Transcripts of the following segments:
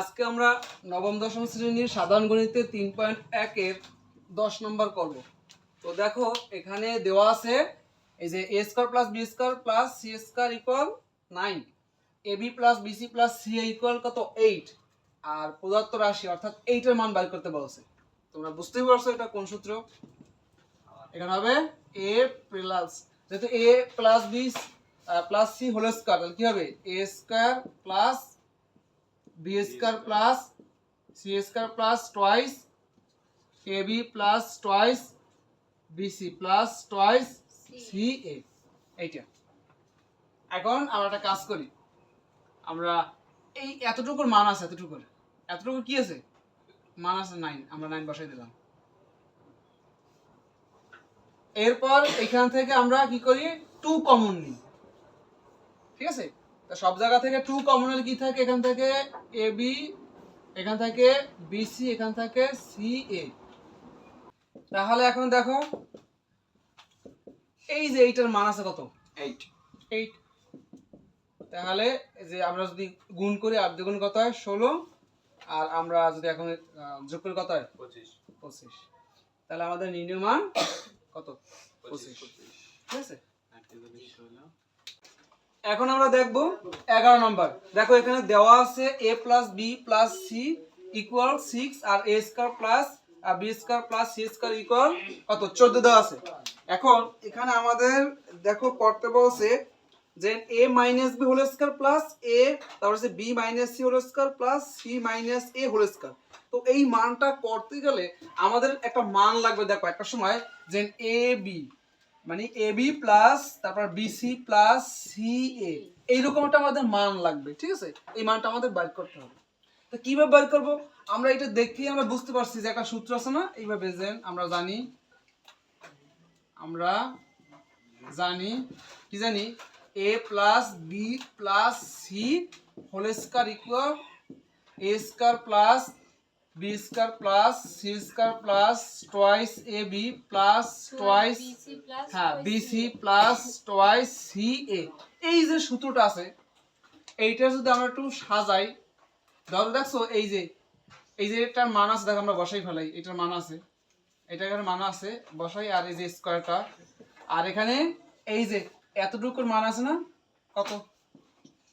আজকে আমরা নবম, দশম শ্রেণির সাধারণ গণিতে তিন পয়েন্ট একের দশ নম্বর করব। তো দেখো, এখানে দেওয়া আছে, এই যে A square plus B square plus C square equal nine A B plus BC plus C equal কত? এইট আর পদার্থ রাশি, অর্থাৎ এইটের মান বের করতে বলছে। তোমরা বুঝতেই পারছ এটা কোন সূত্র? এখানে হবে এ প্লাস যেহেতু A plus B plus C whole square তাহলে কি হবে? A square plus B square plus C square plus twice A B plus twice BC plus twice C A এইটা। এখন আমরা একটা কাজ করি। আমরা এই এতটুকুর মান আছে, এতটুকুর। এতটুকু কি আছে? মান আছে নাইন আমরা নাইন বসাই দিলাম। এরপর এখান থেকে আমরা কি করি? টু কমন নিই। ঠিক আছে? সব জায়গা থেকে টু কমন কি থাকে? এখান থেকে এ বি এখান থেকে বিসি এখান থেকে সি এ তাহলে এখন দেখো এই যে এইটার মান আছে কত? এইট এইট তাহলে যে আমরা যদি গুণ করি আর দ্বিগুণ কত হয়? ষোলো। আর আমরা যদি এখন যোগ করি কত হয়? পঁচিশ। পঁচিশ। তাহলে আমাদের নির্ণয় মান কত? পঁচিশ ঠিক আছে? এখন আমরা দেখব এগারো নম্বর। দেখো এখানে দেওয়া আছে A plus B plus C equal six R A square plus R B square plus C square equal কত? চোদ্দ দেওয়া আছে। এখন এখানে আমাদের দেখো করতে বলছে যে A minus B whole square plus A তারপর হচ্ছে B minus C whole square plus C minus A whole square তো এই মানটা করতে গেলে আমাদের একটা মান লাগবে। দেখো একটা সময় যে এ বি মানে এ বি প্লাস তারপর বিসি প্লাস সি এ এইরকম একটা আমাদের মান লাগবে, ঠিক আছে? এই মানটা আমাদের বাইর করতে হবে। তো কীভাবে বাইর করব? আমরা এটা দেখেই আমরা বুঝতে পারছি যে একটা সূত্র আছে না? এইভাবে যে আমরা জানি আমরা জানি, কি জানি? A plus B plus C whole square equal A square plus B square plus C square plus twice A B plus twice হ্যাঁ BC plus twice C A. এই যে সূত্রটা আছে এইটা যদি আমরা একটু সাজাই ধরো দেখছ এই যে এই যে এটার মান আছে দেখো আমরা বসাই ফেলাই এটার মান আছে। এটা এখানে মান আছে বসাই আর এই যে স্কোয়ারটা। আর এখানে এই যে এতটুকুর মান আছে না কত?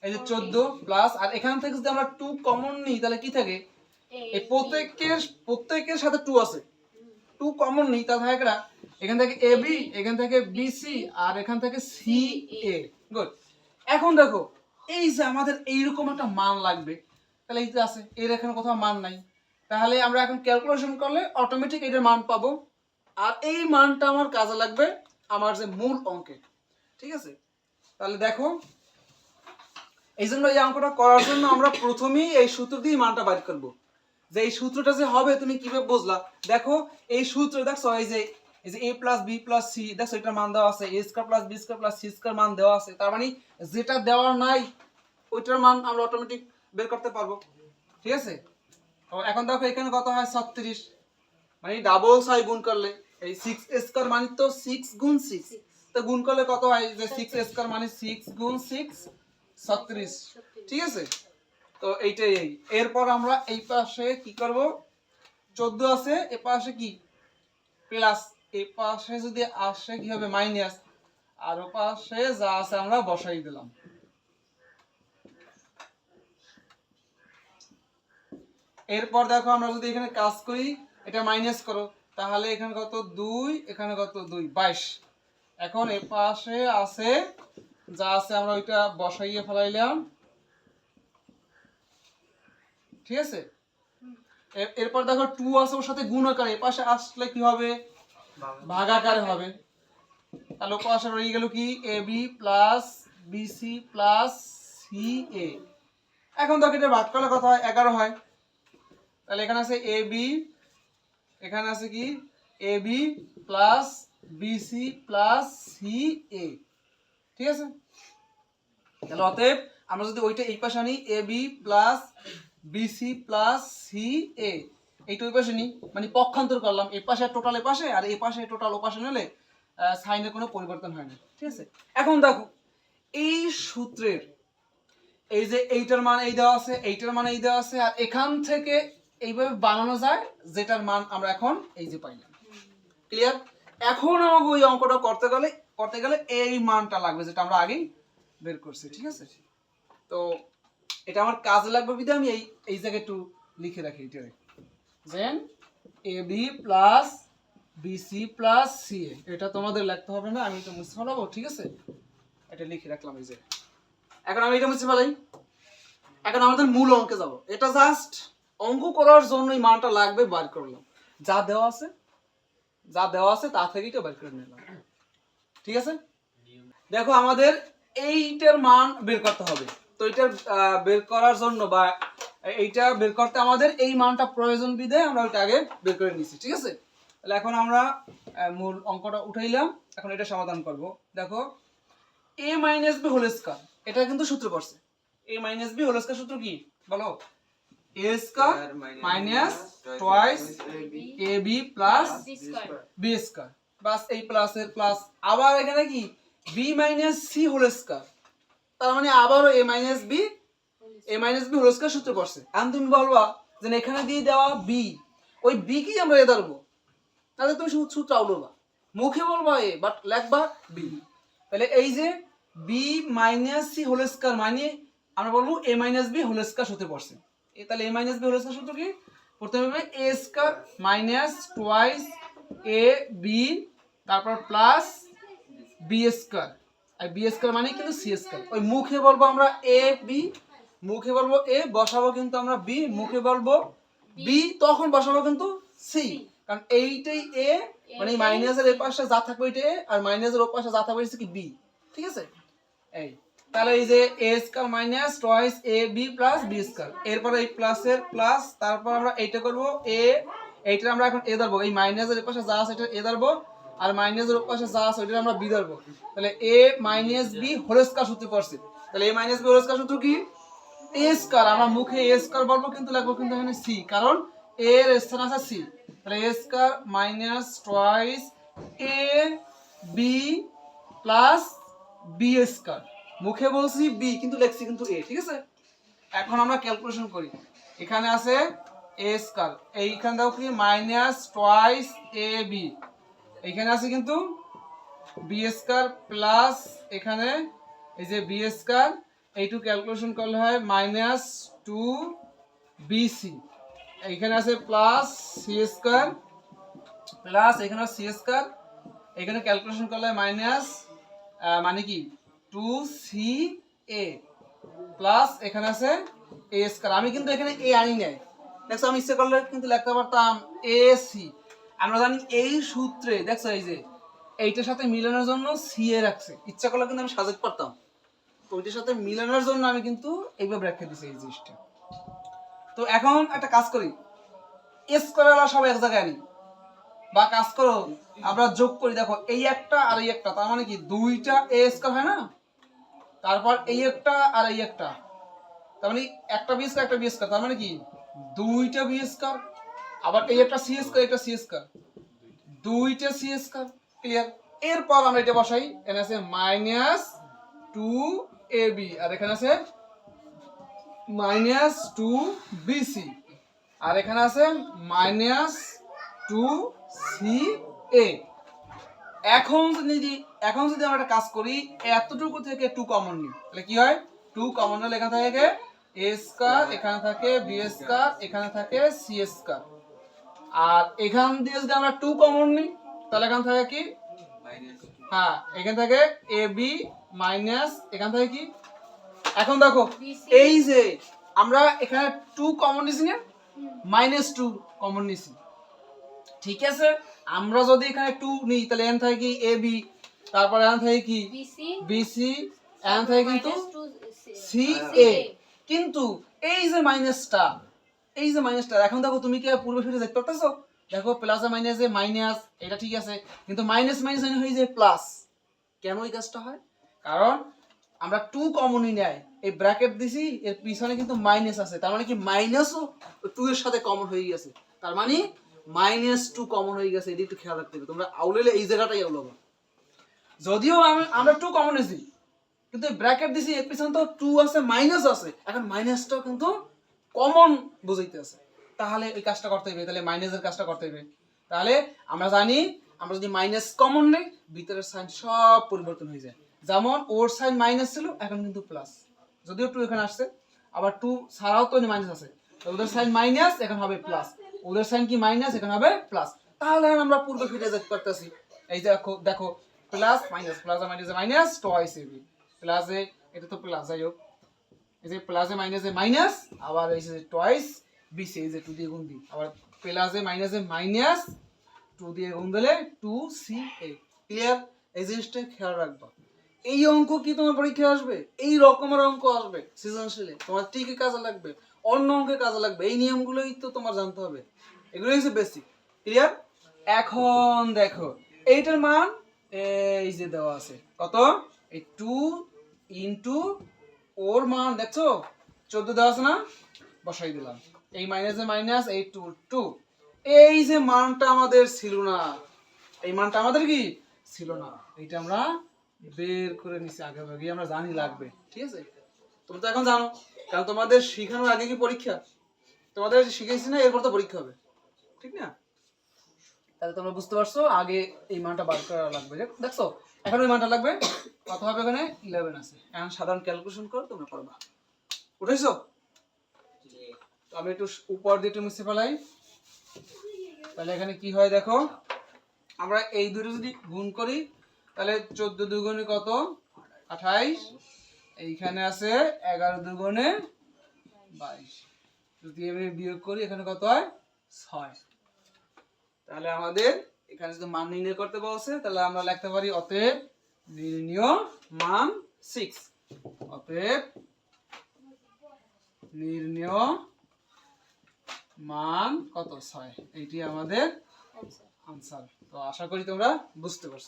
এই যে চোদ্দ। প্লাস আর এখান থেকে যদি আমরা টু কমন নিই তাহলে কি থাকে? এই প্রত্যেকের প্রত্যেকের সাথে টু আছে। টু কমন নেই তা থাকে না। এখান থেকে এ বি এখান থেকে বিসি আর এখান থেকে সি এ গুড এখন দেখো এই যে আমাদের এইরকম একটা মান লাগবে তাহলে এই যে আছে এর এখানে কোথাও মান নাই। তাহলে আমরা এখন ক্যালকুলেশন করলে অটোমেটিক এটার মান পাবো। আর এই মানটা আমার কাজে লাগবে আমার যে মূল অঙ্কে। ঠিক আছে? তাহলে দেখো এই জন্য এই অঙ্কটা করার জন্য আমরা প্রথমেই এই সূত্র দিয়ে মানটা বাইর করব। যে এই সূত্রটা যে হবে, তুমি কীভাবে বুঝলা? দেখো, এই সূত্র, দেখছ, এই যে এই যে A plus B plus C দেখছ, এটার মান দেওয়া আছে A square plus B square plus C square মান দেওয়া আছে। তার মানে যেটা দেওয়া নাই, ওইটার মান আমরা অটোমেটিক বের করতে পারব। ঠিক আছে? এখন দেখো, এখানে কত হয়? ছত্রিশ। মানে ডাবল ছয় গুণ করলে, এই সিক্স স্কোয়ার মানে তো সিক্স গুণ সিক্স তো গুণ করলে কত হয়? যে সিক্স স্কোয়ার মানে সিক্স গুণ সিক্স ছত্রিশ। ঠিক আছে? তো এইটাই এই। এরপর আমরা এই পাশে কি করব? চোদ্দ আছে, এ পাশে কি? প্লাস এই পাশে যদি আসে কি হবে মাইনাস। আর ও পাশে যা আছে আমরা বসাই দিলাম। এরপর দেখো আমরা যদি এখানে কাজ করি, এটা মাইনাস করো, তাহলে এখানে কত? দুই, এখানে কত? দুই, বাইশ। এখন এ পাশে আছে, যা আছে আমরা ওইটা বসাইয়ে ফেলাইলাম। ঠিক আছে? এরপর দেখো টু আছে ওর সাথে গুণ আকারে। এ পাশে আসলে কি হবে? ভাগাকারে। হবে। তাহলে পাশে রয়ে গেল কি? A B plus BC plus C A এখন দেখো এটা ভাগ করলে কত হয়? এগারো হয়। তাহলে এখানে আছে এ বি এখানে আছে কি? A B plus BC plus C A ঠিক আছে? তাহলে অতএব আমরা যদি ওইটা এই পাশে আনি A B plus BC plus C A এইটা ওই পাশে নিই মানে পক্ষান্তর করলাম। এই পাশে টোটাল এ পাশে আর এই পাশে টোটাল ও পাশে নিলে সাইনের কোনো পরিবর্তন হয় না। ঠিক আছে? এখন দেখো, এই সূত্রের, এই যে এইটার মান এই দেওয়া আছে, এইটার মান এই দেওয়া আছে, আর এখান থেকে এইভাবে বানানো যায়, যেটার মান আমরা এখন এই যে পাইলাম। ক্লিয়ার এখন আমাকে ওই অঙ্কটা করতে গেলে করতে গেলে এই মানটা লাগবে, যেটা আমরা আগেই বের করছি। ঠিক আছে? তো এটা আমার কাজে লাগবে বিধে আমি এই এই জায়গায় একটু লিখে রাখি, এটা then A B plus BC plus C A এটা তোমাদের লিখতে হবে না, আমি তো মুছে ফেলাবো, ঠিক আছে? এটা লিখে রাখলাম এই যে। এখন আমি এটা মুছে ফেলাই। এখন আমাদের মূল অঙ্কে যাব। এটা জাস্ট অঙ্ক করার জন্য এই মানটা লাগবে, বার করলাম যা দেওয়া আছে, যা দেওয়া আছে, তা থেকেই তো বের করে নিলাম। ঠিক আছে? দেখো, আমাদের এইটার মান বের করতে হবে। তো এটা বের করার জন্য বা এইটা বের করতে আমাদের এই মানটা প্রয়োজন বিধে আমরা ওইটা আগে বের করে নিছি ঠিক আছে? তাহলে এখন আমরা মূল অঙ্কটা উঠাইলাম এখন এটা সমাধান করব। দেখো A minus B whole square এটা কিন্তু সূত্র পড়ছে। A minus B whole square সূত্র কি? বলো। A square minus twice A B plus B square বাস এই প্লাসের প্লাস আবার এখানে কি? B minus C whole square তার মানে আবারও A minus B A minus B whole square সূত্র পড়ছে। এখন তুমি বলবা যে এখানে দিয়ে দেওয়া বি ওই বি কি আমরা এ ধরবো? তাহলে তুমি সূত্র বলবা মুখে বলবা এ বাট লেখবা বি তাহলে এই যে B minus C whole square মানে আমরা বলব A minus B whole square সূত্রে পড়ছে। এ তাহলে A minus B whole square সূত্র কি? প্রথমে হবে A square minus twice A B তারপর প্লাস বি স্কয়ার আর বি স্কয়ার মানে কিন্তু সি স্কয়ার ওই মুখে বলব আমরা এ বি মুখে বলব এ বসাবো কিন্তু আমরা বি মুখে বলব বি তখন বসাবো কিন্তু সি কারণ এইটাই এ মানে মাইনাসের এর পাশে যা থাকবে ওইটা এ আর মাইনাসের ওর পাশে যা থাকবে কি বি ঠিক আছে? এই। তাহলে এই যে A square minus twice A B plus B square এরপর এই প্লাসের প্লাস তারপর আমরা এইটা করব এ এইটা আমরা এখন এ ধরবো। এই মাইনাসের এর পাশে যা আছে এটা এ ধরবো। আর মাইনাসের পাশে যা আছে ওইটা আমরা বি ধরবো তাহলে A minus B whole square সূত্র পড়ছে। তাহলে A minus B whole square সূত্র কি? এ স্কয়ার আমরা মুখে এ স্কয়ার বলব কিন্তু লিখব কিন্তু এখানে সি কারণ এ এর স্থান আছে সি তাহলে A square minus twice A B plus B square মুখে বলছি বি কিন্তু লেখছি কিন্তু এ ঠিক আছে? এখন আমরা ক্যালকুলেশন করি। এখানে আছে এ স্কয়ার এইখানে দেখো কি? মাইনাস টয়েস এ বি এইখানে আছে কিন্তু বি স্কয়ার প্লাস এখানে এই যে বি স্কয়ার এইটু ক্যালকুলেশন করলে হয় মাইনাস টু বিসি এইখানে আছে প্লাস সি স্কয়ার প্লাস এখানে সি স্কয়ার এখানে ক্যালকুলেশন করলে হয় মাইনাস মানে কি? টু সি এ প্লাস এখানে আছে এ স্কয়ার আমি কিন্তু এখানে এ আনি নাই। দেখছ আমি ইচ্ছে করলে কিন্তু লিখতে পারতাম এ সি আমরা জানি এই সূত্রে, দেখছ এই যে, এইটার সাথে মিলানোর জন্য সি এ রাখছে। ইচ্ছা করলে কিন্তু আমি সাজাতে পারতাম তো ওইটার সাথে মিলানোর জন্য আমি কিন্তু এইভাবে রেখে দিছি এই জিনিসটা। তো এখন একটা কাজ করি। এস স্কোয়ারওয়ালা সব এক জায়গায় আনি। বা কাজ করো, আমরা যোগ করি। দেখো, এই একটা আর এই একটা, তার মানে কি? দুইটা এ স্কোয়ার হয় না? তারপর এই একটা আর এই একটা। তার মানে একটা বি স্কোয়ার একটা বি স্কোয়ার তার মানে কি? দুইটা বি স্কোয়ার আবার এই একটা সি স্কোয়ার একটা সি স্কোয়ার দুইটা সি স্কোয়ার ক্লিয়ার এরপর আমরা এটা বসাই। এখানে আছে মাইনাস টু এ বি আর এখানে আছে মাইনাস টু বিসি আর এখানে আছে মাইনাস টু সি এ এখন যদি এখন যদি আমরা একটা কাজ করি, এতটুকু থেকে টু কমন নিই, তাহলে কি হয়? টু কমন নিলে এখানে থাকে এ স্কয়ার এখানে থাকে বি স্কয়ার এখানে থাকে সি স্কয়ার আর এখান দিয়ে যদি আমরা টু কমন নিই তাহলে এখানে থাকে কি? হ্যাঁ এখানে থাকে এ বি মাইনাস এখান থেকে কি? এখন দেখো এই যে আমরা এখানে টু কমন নিছি না মাইনাস টু কমন নিছি। ঠিক আছে? আমরা যদি এখানে টু নিই তাহলে এখান থেকে কি? এ বি তারপর এখান থেকে কি? বিসি এখান থেকে কিন্তু সি এ কিন্তু এই যে মাইনাসটা এই যে মাইনাসটা এখন দেখো তুমি কি আর পূর্বে ফিরে দেখতে পারতেছো? দেখো প্লাস মাইনাসে মাইনাস এটা ঠিক আছে, কিন্তু মাইনাস মাইনাস হয়ে যায় প্লাস কেন এই কাজটা হয়? কারণ আমরা টু কমনই নেয়, এই ব্র্যাকেট দিছি, এর পিছনে কিন্তু মাইনাস আছে, তার মানে কি মাইনাসও টু এর সাথে কমন হয়ে গেছে। তার মানে মাইনাস টু কমন হয়ে গেছে এদিকে একটু খেয়াল রাখতে হবে, তোমরা আউলেলে এই জায়গাটাই আউলাবা যদিও আমি- আমরা টু কমন এসি কিন্তু ব্র্যাকেট দিছি, এর পিছনে তো টু আছে মাইনাস আছে, এখন মাইনাসটাও কিন্তু কমন বুঝাইতে আছে। তাহলে এই কাজটা করতে হবে তাহলে মাইনাসের কাজটা করতে হবে তাহলে আমরা জানি, আমরা যদি মাইনাস কমন নেই, ভিতরের সাইন সব পরিবর্তন হয়ে যায়। যেমন ওর সাইন মাইনাস ছিল, এখন কিন্তু প্লাস যদিও টু এখানে আসছে, আবার টু ছাড়াও তো মাইনাস আছে। ওদের সাইন মাইনাস এখন হবে প্লাস ওদের সাইন কি মাইনাস এখন হবে প্লাস তাহলে আমরা পূর্বে ফিরে যেতে পারতেছি। এই যে দেখো দেখো plus minus plus minus minus toys AB প্লাসে এটা তো প্লাস যাই হোক। এই যে প্লাসে মাইনাসে মাইনাস আবার এই যে টয়েস বিসি এই যে টু দিয়ে গুণ দিই। আবার প্লাসে মাইনাসে মাইনাস টু দিয়ে গুণ দিলে টু সি এ ক্লিয়ার এই জিনিসটা খেয়াল রাখবা। এই অঙ্ক কি তোমার পরীক্ষায় আসবে? এই রকমের অঙ্ক আসবে সৃজনশীলে। তোমার ঠিকই কাজে লাগবে, অন্য অঙ্কে কাজে লাগবে। এই নিয়মগুলোই তো তোমার জানতে হবে। এগুলোই হচ্ছে বেসিক ক্লিয়ার এখন দেখো, এইটার মান এই যে দেওয়া আছে। কত? এই টু ইন্টু ওর মান দেখছ? চোদ্দ দেওয়া আছে না? বসাই দিলাম। এই মাইনাসে মাইনাস এই টু টু এই যে মানটা আমাদের ছিল না, এই মানটা আমাদের কি? ছিল না। এইটা আমরা বের করে নিছি আগে ভাগে আমরা জানি লাগবে। ঠিক আছে? তুমি তো এখন জানো। কারণ তোমাদের শিখানোর আগে কি পরীক্ষা? তোমাদের শিখেছি না, এরপর তো পরীক্ষা হবে। ঠিক না? তাহলে তোমরা বুঝতে পারছ, আগে এই মানটা বার করা লাগবে। দেখ- দেখছ? এখন ওই মানটা লাগবে? কত হবে এখানে ইলেভেন আছে। এখন সাধারণ ক্যালকুলেশন করো তোমরা করবা। উঠেছো? তো আমি একটু উপর দিয়ে একটু মুছে ফেলাই। তাহলে এখানে কি হয় দেখো? আমরা এই দুটো যদি গুণ করি তাহলে চোদ্দ দুগুণে কত? আঠাইশ। এইখানে আছে এগারো দুগুণে বাইশ। যদি আমি বিয়োগ করি এখানে কত হয়? ছয়। তাহলে আমাদের এখানে যদি মান নির্ণয় করতে বলছে তাহলে আমরা লিখতে পারি অতএব নির্ণয় মান সিক্স অতএব নির্ণয় মান কত? ছয়। এইটি আমাদের আনসার তো আশা করি তোমরা বুঝতে পারছ।